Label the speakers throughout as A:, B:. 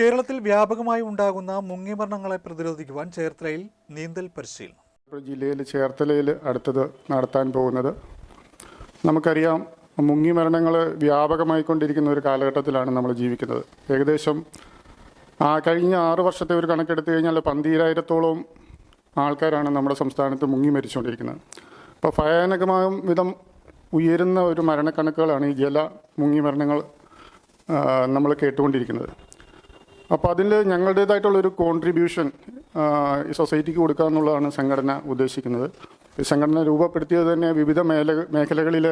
A: കേരളത്തിൽ വ്യാപകമായി ഉണ്ടാകുന്ന മുങ്ങിമരണങ്ങളെ പ്രതിരോധിക്കുവാൻ ചേർത്തലയിൽ നീന്തൽ പരിശീലനം.
B: ജില്ലയിൽ ചേർത്തലയിൽ അടുത്തത് നടത്താൻ പോകുന്നത്. നമുക്കറിയാം മുങ്ങി മരണങ്ങൾ വ്യാപകമായിക്കൊണ്ടിരിക്കുന്ന ഒരു കാലഘട്ടത്തിലാണ് നമ്മൾ ജീവിക്കുന്നത്. ഏകദേശം ആ കഴിഞ്ഞ ആറ് വർഷത്തെ ഒരു കണക്കെടുത്തു കഴിഞ്ഞാൽ പന്തീരായിരത്തോളം ആൾക്കാരാണ് നമ്മുടെ സംസ്ഥാനത്ത് മുങ്ങി മരിച്ചുകൊണ്ടിരിക്കുന്നത്. അപ്പോൾ ഭയാനകമായ വിധം ഉയരുന്ന ഒരു മരണക്കണക്കുകളാണ് ഈ ജല മുങ്ങി മരണങ്ങൾ നമ്മൾ കേട്ടുകൊണ്ടിരിക്കുന്നത്. അപ്പോൾ അതിൽ ഞങ്ങളുടേതായിട്ടുള്ള ഒരു കോൺട്രിബ്യൂഷൻ ഈ സൊസൈറ്റിക്ക് കൊടുക്കുക എന്നുള്ളതാണ് സംഘടന ഉദ്ദേശിക്കുന്നത്. ഈ സംഘടന രൂപപ്പെടുത്തിയത് തന്നെ വിവിധ മേല മേഖലകളിൽ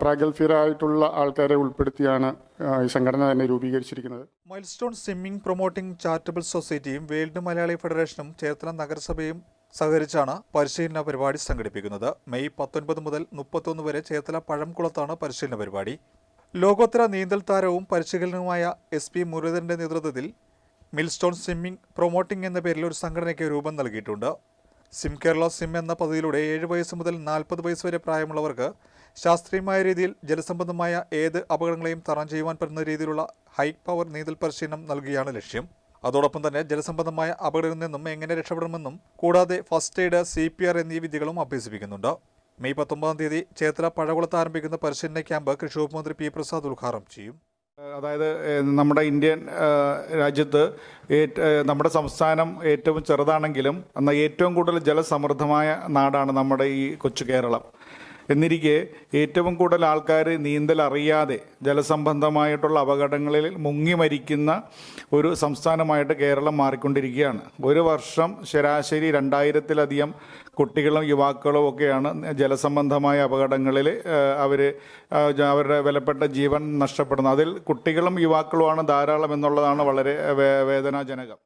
B: പ്രാഗൽഭ്യരായിട്ടുള്ള ആൾക്കാരെ ഉൾപ്പെടുത്തിയാണ് ഈ സംഘടന തന്നെ രൂപീകരിച്ചിരിക്കുന്നത്.
A: Milestone swimming promoting charitable സൊസൈറ്റിയും വേൾഡ് മലയാളി ഫെഡറേഷനും ചേർത്തല നഗരസഭയും സഹകരിച്ചാണ് പരിശീലന പരിപാടി സംഘടിപ്പിക്കുന്നത്. മെയ് പത്തൊൻപത് മുതൽ മുപ്പത്തൊന്ന് വരെ ചേർത്തല പഴംകുളത്താണ് പരിശീലന പരിപാടി. ലോകോത്തര നീന്തൽ താരവും പരിശീലനവുമായ എസ് പി മുരളീധരന്റെ നേതൃത്വത്തിൽ മിൽസ്റ്റോൺ സ്വിമ്മിംഗ് പ്രൊമോട്ടിംഗ് എന്ന പേരിൽ ഒരു സംഘടനയ്ക്ക് രൂപം നൽകിയിട്ടുണ്ട്. സിം കേരള സിം എന്ന പദ്ധതിയിലൂടെ ഏഴ് വയസ്സ് മുതൽ നാൽപ്പത് വയസ്സ് വരെ പ്രായമുള്ളവർക്ക് ശാസ്ത്രീയമായ രീതിയിൽ ജലസംബന്ധമായ ഏത് അപകടങ്ങളെയും തരണം ചെയ്യുവാൻ പറ്റുന്ന രീതിയിലുള്ള ഹൈ പവർ നീന്തൽ പരിശീലനം നൽകുകയാണ് ലക്ഷ്യം. അതോടൊപ്പം തന്നെ ജലസംബന്ധമായ അപകടങ്ങളിൽ നിന്നും എങ്ങനെ രക്ഷപ്പെടണമെന്നും കൂടാതെ ഫസ്റ്റ് എയ്ഡ് സി എന്നീ വിദ്യകളും അഭ്യസിപ്പിക്കുന്നുണ്ട്. മെയ് പത്തൊമ്പതാം തീയതി ചേർത്തല പഴകുളത്ത് ആരംഭിക്കുന്ന പരിശീലന ക്യാമ്പ് കൃഷി വകുപ്പ് മന്ത്രി പി പ്രസാദ് ഉദ്ഘാടനം ചെയ്യും.
C: അതായത് നമ്മുടെ ഇന്ത്യൻ രാജ്യത്ത് നമ്മുടെ സംസ്ഥാനം ഏറ്റവും ചെറുതാണെങ്കിലും എന്നാൽ ഏറ്റവും കൂടുതൽ ജലസമൃദ്ധമായ നാടാണ് നമ്മുടെ ഈ കൊച്ചു കേരളം. എന്നിരിക്കെ ഏറ്റവും കൂടുതൽ ആൾക്കാർ നീന്തൽ അറിയാതെ ജലസംബന്ധമായിട്ടുള്ള അപകടങ്ങളിൽ മുങ്ങി മരിക്കുന്ന ഒരു സംസ്ഥാനമായിട്ട് കേരളം മാറിക്കൊണ്ടിരിക്കുകയാണ്. ഒരു വർഷം ശരാശരി രണ്ടായിരത്തിലധികം കുട്ടികളും യുവാക്കളും ഒക്കെയാണ് ജലസംബന്ധമായ അപകടങ്ങളിൽ അവർ അവരുടെ വിലപ്പെട്ട ജീവൻ നഷ്ടപ്പെടുന്നത്. അതിൽ കുട്ടികളും യുവാക്കളുമാണ് ധാരാളം എന്നുള്ളതാണ് വളരെ വേദനാജനകം.